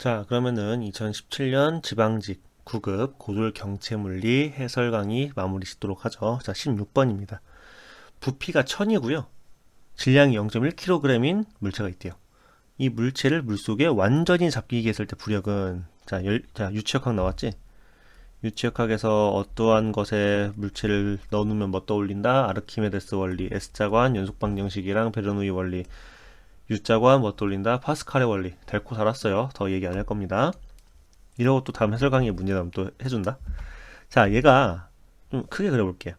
자, 그러면은 2017년 지방직 9급 고졸 경체물리 해설 강의 마무리 짓도록 하죠. 자, 16번입니다. 부피가 1000이고요. 질량이 0.1kg인 물체가 있대요. 이 물체를 물속에 완전히 잡히게 했을 때 부력은 자, 열, 자 유치역학 나왔지? 유치역학에서 어떠한 것에 물체를 넣어놓으면 뭐 떠올린다? 아르키메데스 원리, S자관, 연속방정식이랑 베르누이 원리, U자관 뭐 떠올린다? 파스칼의 원리, 델코 달았어요. 더 얘기 안 할 겁니다. 이러고 또 다음 해설 강의 문제 나오면 또 해준다. 자, 얘가 좀 크게 그려볼게요.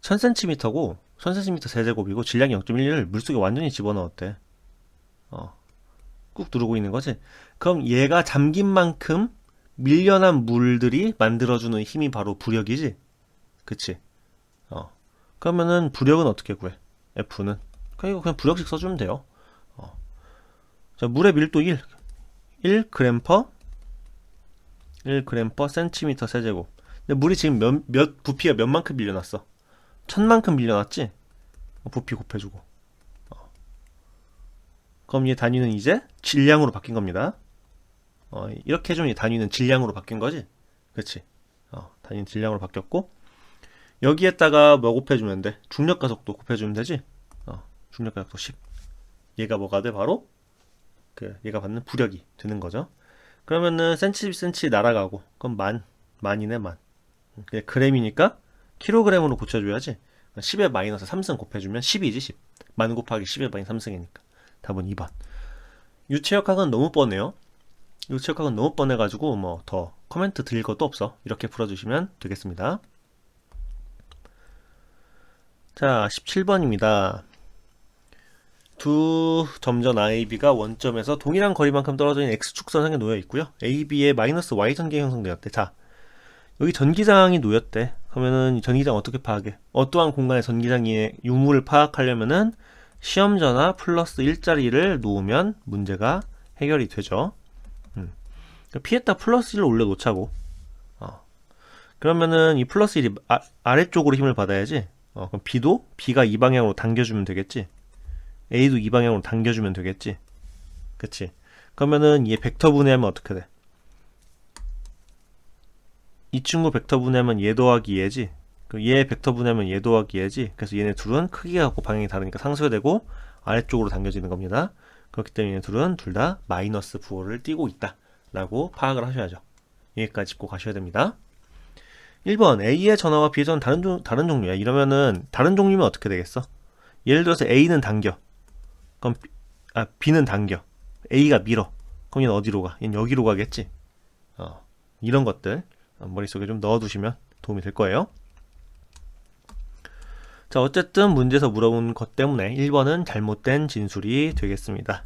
1000cm고 1000cm 세제곱이고 질량이 0.1을 물속에 완전히 집어넣었대. 어. 꾹 누르고 있는 거지. 그럼 얘가 잠긴 만큼 밀려난 물들이 만들어주는 힘이 바로 부력이지? 그치? 어. 그러면은 부력은 어떻게 구해? F는? 그냥 이거 그냥 부력식 써주면 돼요. 어. 자, 물의 밀도 1. 1g per 1g per cm 세제곱. 근데 물이 지금 몇, 몇 부피가 몇 만큼 밀려났어? 천만큼 밀려났지? 어, 부피 곱해주고. 어. 그럼 얘 단위는 이제 질량으로 바뀐 겁니다. 어, 이렇게 해주면 이 단위는 질량으로 바뀐 거지? 그치? 어, 단위는 질량으로 바뀌었고, 여기에다가 뭐 곱해주면 돼? 중력 가속도 곱해주면 되지? 어, 중력 가속도 10. 얘가 뭐가 돼? 바로? 그, 얘가 받는 부력이 되는 거죠. 그러면은, 센치, 센치 날아가고, 그럼 만, 만이네, 만. 그램이니까, 킬로그램으로 고쳐줘야지. 10에 마이너스 3승 곱해주면 10이지, 10. 만 곱하기 10에 마이너스 3승이니까. 답은 2번. 유체역학은 너무 뻔해요. 유체역학은 너무 뻔해가지고 뭐 더 코멘트 드릴 것도 없어. 이렇게 풀어주시면 되겠습니다. 자, 17번입니다. 두 점전 AB가 원점에서 동일한 거리만큼 있는 X축선상에 놓여 있고요. AB에 마이너스 Y전기 형성되었대. 자, 여기 전기장이 놓였대. 그러면은 이 전기장 어떻게 파악해? 어떠한 공간에 전기장의 유무를 파악하려면은 시험 전화 플러스 1자리를 놓으면 문제가 해결이 되죠. 음. 피에다 플러스 1을 올려놓자고. 어. 그러면은 이 플러스 1이 아, 아래쪽으로 힘을 받아야지. 어, 그럼 B도 B가 이 방향으로 당겨주면 되겠지. A도 이 방향으로 당겨주면 되겠지. 그치? 그러면은 얘 벡터 분해하면 어떻게 돼? 이 친구 벡터 분해하면 얘 더하기 얘지. 그얘 벡터 분해하면 얘 더하기 얘지. 그래서 얘네 둘은 크기가 같고 방향이 다르니까 상수가 되고 아래쪽으로 당겨지는 겁니다. 그렇기 때문에 얘네 둘은 둘 다 마이너스 부호를 띄고 있다. 라고 파악을 하셔야죠. 여기까지 짚고 가셔야 됩니다. 1번 A의 전화와 B의 전화는 다른, 종, 다른 종류야. 이러면은 다른 종류면 어떻게 되겠어? 예를 들어서 A는 당겨. 그럼 B, 아, B는 당겨. A가 밀어. 그럼 얘는 어디로 가? 얘는 여기로 가겠지. 어, 이런 것들 머릿속에 좀 넣어두시면 도움이 될 거예요. 자, 어쨌든 문제에서 물어본 것 때문에 1번은 잘못된 진술이 되겠습니다.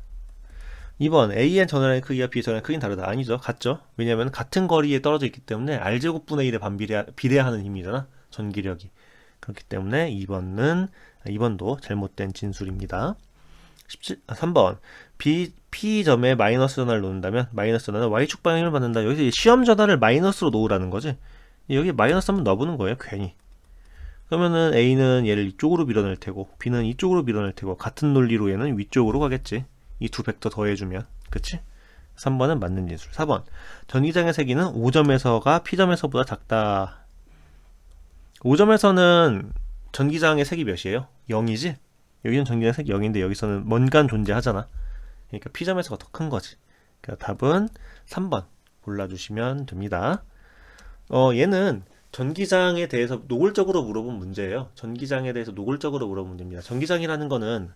2번 A의 전원의 크기와 B의 전원의 크기는 다르다. 아니죠. 같죠. 왜냐하면 같은 거리에 떨어져 있기 때문에 R제곱분의 1에 반비례, 비례하는 힘이잖아. 전기력이. 그렇기 때문에 2번은, 2번도 잘못된 진술입니다. 17, 아, 3번. B, P점에 마이너스 전화를 놓는다면 마이너스 전화는 Y축 방향을 받는다. 여기서 이 시험 전화를 마이너스로 놓으라는 거지. 여기 마이너스 한번 넣어보는 거예요. 괜히. 그러면은 A는 얘를 이쪽으로 밀어낼 테고 B는 이쪽으로 밀어낼 테고 같은 논리로 얘는 위쪽으로 가겠지. 이 두 벡터 더해주면 그치? 3번은 맞는 진술 4번 전기장의 세기는 5점에서가 P점에서보다 작다 5점에서는 전기장의 색이 몇이에요? 0이지? 여기는 전기장 색이 0인데 여기서는 먼간 존재하잖아. 그러니까 P점에서가 더 큰 거지. 그러니까 답은 3번 골라주시면 됩니다. 어 얘는 전기장에 대해서 노골적으로 물어본 문제예요. 전기장에 대해서 노골적으로 물어본 문제입니다. 전기장이라는 거는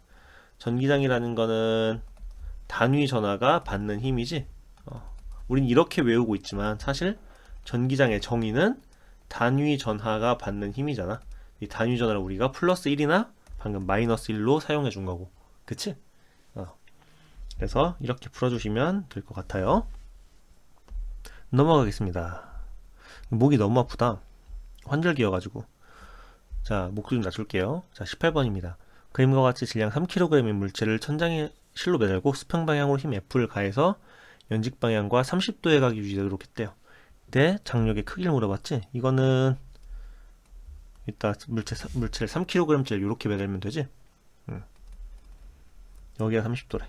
전기장이라는 거는 단위 전하가 받는 힘이지. 어, 우린 이렇게 외우고 있지만 사실 전기장의 정의는 단위 전하가 받는 힘이잖아. 이 단위 전하를 우리가 플러스 1이나 방금 마이너스 1로 사용해 준 거고. 그치? 어. 그래서 이렇게 풀어주시면 될 것 같아요. 넘어가겠습니다. 목이 너무 아프다. 환절기여가지고. 자, 목소리 좀 낮출게요. 자, 18번입니다. 그림과 같이 질량 3kg의 물체를 천장에 실로 매달고 수평 방향으로 힘 F를 가해서 연직 방향과 30도의 각이 유지되도록 했대요. 이때 장력의 크기를 물어봤지? 이거는 이따 물체 물체를 3kg짜리 이렇게 매달면 되지? 응. 여기가 30도래.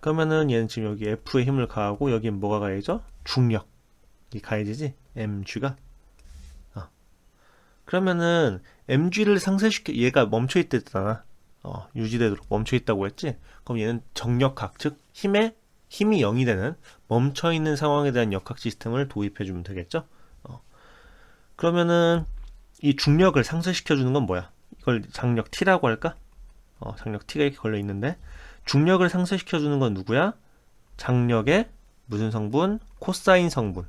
그러면은 얘는 지금 여기 F에 힘을 가하고 여긴 뭐가 가해져? 중력. 이 가해지지? mg가. 어. 그러면은 mg를 상쇄시켜 얘가 멈춰 있댔잖아. 어, 유지되도록 멈춰 있다고 했지? 그럼 얘는 정력학, 즉 힘의 힘이 0이 되는 멈춰 있는 상황에 대한 역학 시스템을 도입해 주면 되겠죠? 어. 그러면은 이 중력을 상쇄시켜 주는 건 뭐야? 이걸 장력 T라고 할까? 어, 장력 T가 이렇게 걸려 있는데 중력을 상쇄시켜 주는 건 누구야? 장력의 무슨 성분? 코사인 성분이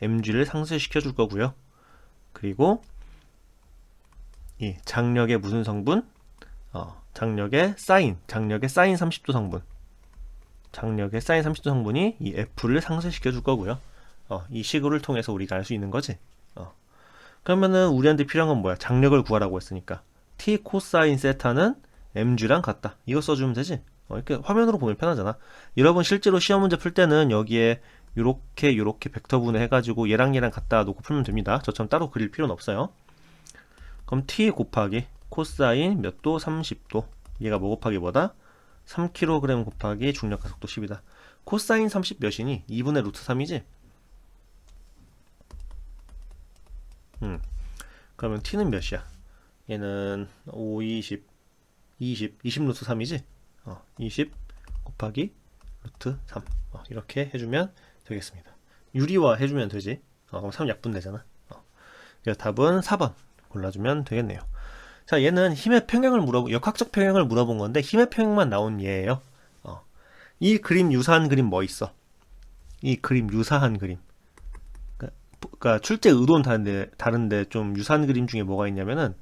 mg를 상쇄시켜 줄 거고요. 그리고 이 장력의 무슨 성분? 어, 장력의 사인, 장력의 사인 30도 성분. 장력의 사인 30도 성분이 이 F를 상쇄시켜 줄 거고요. 어, 이 식을 통해서 우리가 알 수 있는 거지. 어. 그러면은 우리한테 필요한 건 뭐야? 장력을 구하라고 했으니까. T 코사인 세타는 mg랑 같다. 이거 써주면 되지. 어, 이렇게 화면으로 보면 편하잖아. 여러분 실제로 시험 문제 풀 때는 여기에 요렇게 요렇게 벡터 분해 해가지고 얘랑 얘랑 갖다 놓고 풀면 됩니다. 저처럼 따로 그릴 필요는 없어요. 그럼 t 곱하기 코사인 몇 도? 30도. 얘가 뭐 곱하기 뭐다? 3kg 곱하기 중력 가속도 10이다. 코사인 30 몇이니? 2분의 루트 3이지? 음. 그러면 t는 몇이야? 얘는 5, 20, 20, 20 루트 3이지? 어, 20 곱하기 루트 3. 어, 이렇게 해주면 되겠습니다. 유리화 해주면 되지. 어, 그럼 3 약분 되잖아. 어. 그래서 답은 4번 골라주면 되겠네요. 자, 얘는 힘의 평형을 물어보, 역학적 평형을 물어본 건데 힘의 평형만 나온 예예요. 어. 이 그림 유사한 그림 뭐 있어? 이 그림 유사한 그림. 그러니까, 그러니까 출제 의도는 다른데 다른데 좀 유사한 그림 중에 뭐가 있냐면은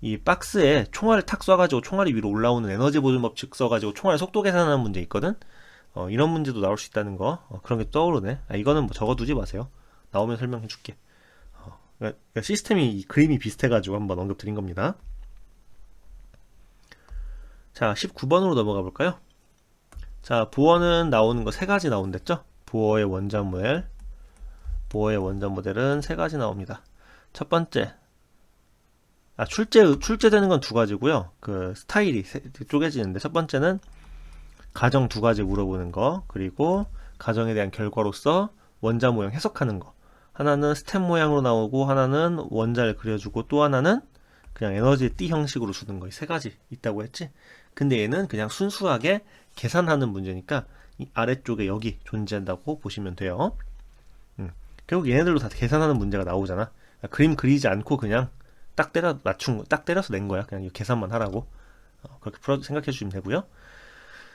이 박스에 총알을 탁 쏴가지고 총알이 위로 올라오는 에너지 보존 법칙 써가지고 총알 속도 계산하는 문제 있거든. 어, 이런 문제도 나올 수 있다는 거 어, 그런 게 떠오르네. 아, 이거는 뭐 적어두지 마세요. 나오면 설명해 줄게. 어, 그러니까 시스템이 이 그림이 비슷해가지고 한번 언급드린 겁니다. 자, 19번으로 넘어가 볼까요? 자, 보어는 나오는 거 세 가지 나온댔죠? 보어의 원자 모델, 보어의 원자 모델은 세 가지 나옵니다. 첫 번째, 아, 출제, 출제되는 건 두 가지고요. 그 스타일이 세- 쪼개지는데 첫 번째는 가정 두 가지 물어보는 거, 그리고 가정에 대한 결과로서 원자 모양 해석하는 거. 하나는 스텝 모양으로 나오고, 하나는 원자를 그려주고, 또 하나는 그냥 에너지 띠 형식으로 주는 거. 이세 가지 있다고 했지? 근데 얘는 그냥 순수하게 계산하는 문제니까 이 아래쪽에 여기 존재한다고 보시면 돼요. 음, 결국 얘네들도 다 계산하는 문제가 나오잖아. 그림 그리지 않고 그냥 딱 때려 맞춘 거, 딱 때려서 낸 거야. 그냥 이거 계산만 하라고. 어, 그렇게 풀어 생각해 주시면 되고요.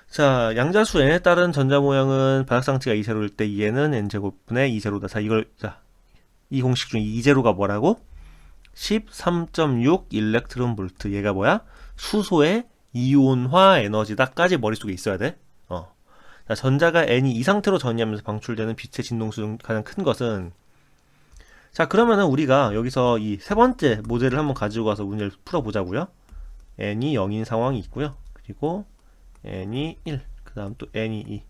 자, 양자수 n에 따른 전자 모양은 바닥상치가 2제로일 때 얘는 n제곱분의 2제로다. 자, 이걸 자, 이 공식 중에 2제로가 뭐라고? 13.6 일렉트론 볼트. 얘가 뭐야? 수소의 이온화 에너지다까지 머릿속에 있어야 돼. 어. 자, 전자가 n이 이 상태로 전이하면서 방출되는 빛의 진동수 중 가장 큰 것은 자, 그러면은 우리가 여기서 이 세 번째 모델을 한번 가지고 와서 문제를 풀어보자고요. n이 0인 상황이 있고요. 그리고 n이 1, 그 다음 또 n이 2.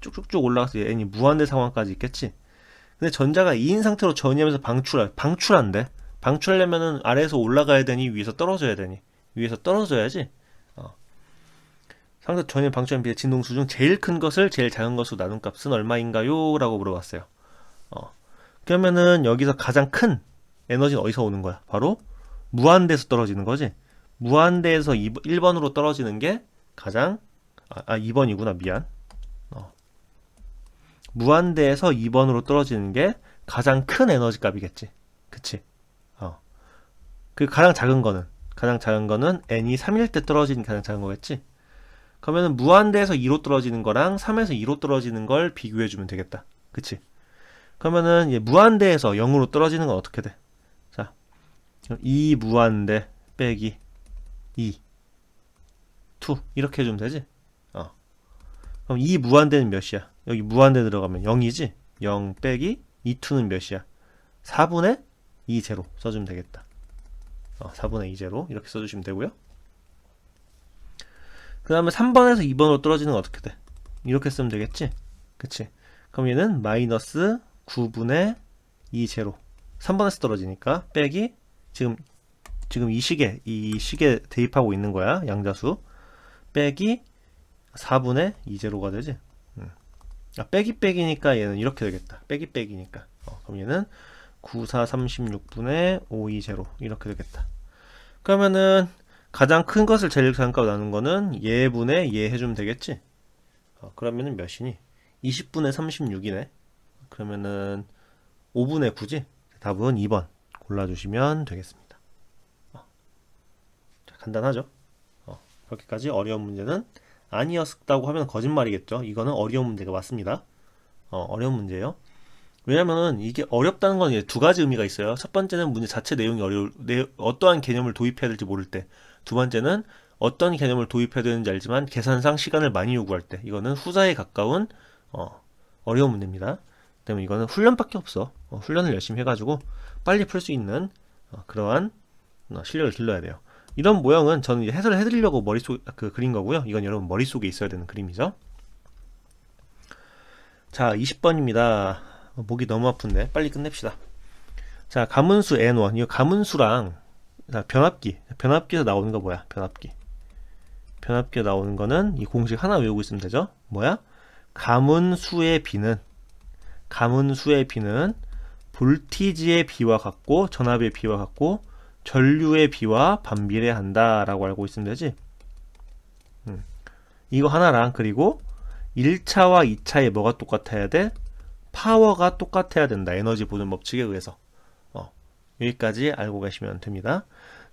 쭉쭉쭉 올라가서 n이 무한대 상황까지 있겠지. 근데 전자가 2인 상태로 전이하면서 방출, 방출한대. 방출하려면은 아래에서 올라가야 되니 위에서 떨어져야 되니 위에서 떨어져야지. 어. 상대 전이 방출한 빛의 진동수 중 제일 큰 것을 제일 작은 것으로 나눈 값은 얼마인가요? 라고 물어봤어요. 어. 그러면은 여기서 가장 큰 에너지는 어디서 오는 거야? 바로 무한대에서 떨어지는 거지. 무한대에서 1번으로 떨어지는 게 가장 아, 아 2번이구나 미안. 어. 무한대에서 2번으로 떨어지는 게 가장 큰 에너지 값이겠지. 그치? 어. 그 가장 작은 거는 가장 작은 거는 n이 3일 때 떨어지는 가장 작은 거겠지. 그러면은 무한대에서 2로 떨어지는 거랑 3에서 2로 떨어지는 걸 비교해 주면 되겠다. 그치? 그러면은 이제 무한대에서 0으로 떨어지는 건 어떻게 돼? 자, 2 무한대 빼기 2 2 이렇게 해주면 되지? 어. 그럼 2 무한대는 몇이야? 여기 무한대 들어가면 0이지? 0 빼기 2 2는 몇이야? 4분의 2 제로 써주면 되겠다. 어, 4분의 2 제로 이렇게 써주시면 되고요. 그 다음에 3번에서 2번으로 떨어지는 건 어떻게 돼? 이렇게 쓰면 되겠지? 그치? 그럼 얘는 마이너스 9분의 2 제로 3번에서 떨어지니까 빼기 지금 지금 이 식에 이 식에 대입하고 있는 거야 양자수 빼기 4분의 2 제로가 되지. 음. 아, 빼기 빼기니까 얘는 이렇게 되겠다. 빼기 빼기니까. 어, 그럼 얘는 94 36분의 520 이렇게 되겠다. 그러면은 가장 큰 것을 제일 작은값 나눈 거는 얘분의 얘 해주면 되겠지? 어, 그러면은 몇이니? 20분의 36이네. 그러면은 5분의 9지? 답은 2번 골라주시면 되겠습니다. 어. 자, 간단하죠? 어, 그렇게까지 어려운 문제는 아니었다고 하면 거짓말이겠죠. 이거는 어려운 문제가 맞습니다. 어, 어려운 문제예요. 왜냐면은 이게 어렵다는 건 두 가지 의미가 있어요. 첫 번째는 문제 자체 내용이 어려울, 내, 어떠한 개념을 도입해야 될지 모를 때. 두 번째는 어떤 개념을 도입해야 되는지 알지만 계산상 시간을 많이 요구할 때. 이거는 후자에 가까운, 어, 어려운 문제입니다. 때문에 이거는 훈련밖에 없어. 어, 훈련을 열심히 해가지고 빨리 풀 수 있는 어, 그러한 어, 실력을 길러야 돼요. 이런 모형은 저는 해설을 해드리려고 머릿속 그 그린 거고요. 이건 여러분 머릿속에 있어야 되는 그림이죠. 자, 20번입니다. 목이 너무 아픈데 빨리 끝냅시다. 자, 가문수 n1 이거 가문수랑 자, 변압기 변압기에서 나오는 거 뭐야? 변압기 변압기에 나오는 거는 이 공식 하나 외우고 있으면 되죠. 뭐야? 가문수의 비는 가문수의 비는 볼티지의 비와 같고 전압의 비와 같고 전류의 비와 반비례한다라고 알고 있으면 되지. 음. 이거 하나랑 그리고 1차와 2차에 뭐가 똑같아야 돼? 파워가 똑같아야 된다. 에너지 보존 법칙에 의해서. 어, 여기까지 알고 가시면 됩니다.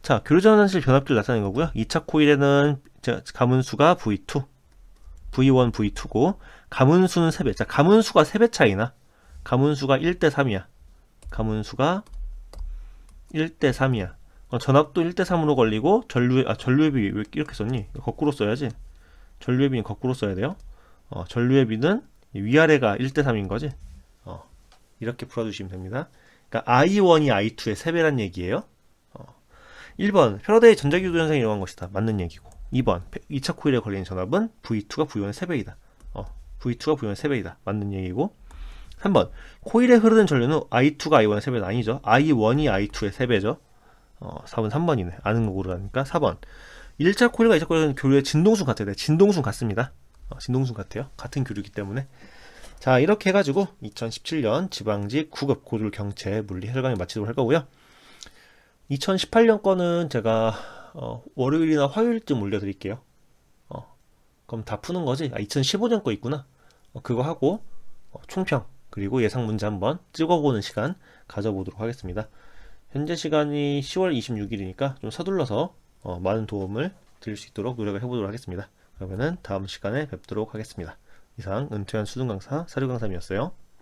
자, 교류전환실 변압기를 나타낸 거고요. 2차 코일에는 가문수가 V2, V1, V2고 가문수는 3배. 자, 가문수가 3배 차이나 가문수가 1대 3이야. 가문수가 1대 3이야. 어, 전압도 1대 3으로 걸리고 전류 아 전류의 비왜 이렇게 썼니? 거꾸로 써야지. 전류의 비는 거꾸로 써야 돼요. 어, 전류의 비는 위아래가 1대 3인 거지. 어, 이렇게 풀어주시면 됩니다. 그러니까 I1이 I2의 3배란 얘기예요. 어, 1번 패러데이 전자기구 현상이 일어난 것이다. 맞는 얘기고. 2번 2차 코일에 걸리는 전압은 V2가 V1의 3배이다. 어, V2가 V1의 3배이다. 맞는 얘기고. 3번 코일에 흐르는 전류는 I2가 I1의 3배는 아니죠. I1이 I2의 3배죠. 어, 4번 3번이네. 아는 거 고르라니까 4번 1차 코일과 2차 코일은 교류의 진동순 같아요. 네, 진동순 같습니다. 어, 진동순 같아요. 같은 교류이기 때문에. 자, 이렇게 해가지고 2017년 지방직 9급 고졸 경채 물리 혈강을 마치도록 할 거고요. 2018년 거는 제가 어, 월요일이나 화요일쯤 올려드릴게요. 어, 그럼 다 푸는 거지? 아, 2015년 거 있구나. 어, 그거 하고 어, 총평 그리고 예상 문제 한번 찍어보는 시간 가져보도록 하겠습니다. 현재 시간이 10월 26일이니까 좀 서둘러서 어, 많은 도움을 드릴 수 있도록 노력을 해보도록 하겠습니다. 그러면은 다음 시간에 뵙도록 하겠습니다. 이상 은퇴한 수능 강사 사료 강사님이었어요.